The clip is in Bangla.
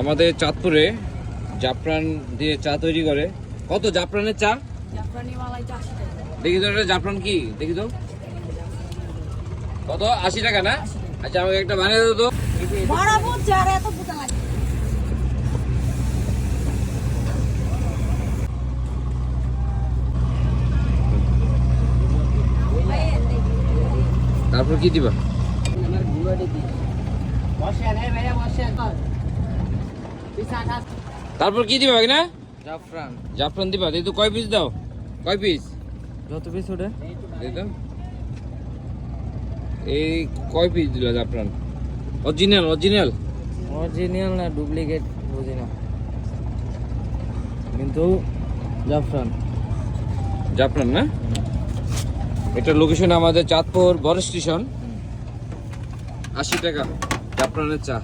আমাদের চাঁদপুরে জাফরান দিয়ে চা তৈরি করে। কত জাফরানের চা? দেখি তো এটা জাফরান কি দেখি তো। কত? আশি টাকা না? আচ্ছা আমাকে একটা বানিয়ে দাও তো। ভাড়া বলছে আর এত পুতা লাগে। তারপর কি দিবা না জাফরান। জাফরান দিবা তো কয় পিস দাও? কয় পিস যত পিস ওটা। তো। এই কয় পিস দিল জাফরান? অরিজিনাল অরিজিনাল অরিজিনাল না ডুপ্লিকেট বুঝি না কিন্তু জাফরান। জাফরান না? এটা লোকেশন আমাদের চাঁদপুর বড় স্টেশন আশি টাকা জাফরানের চা।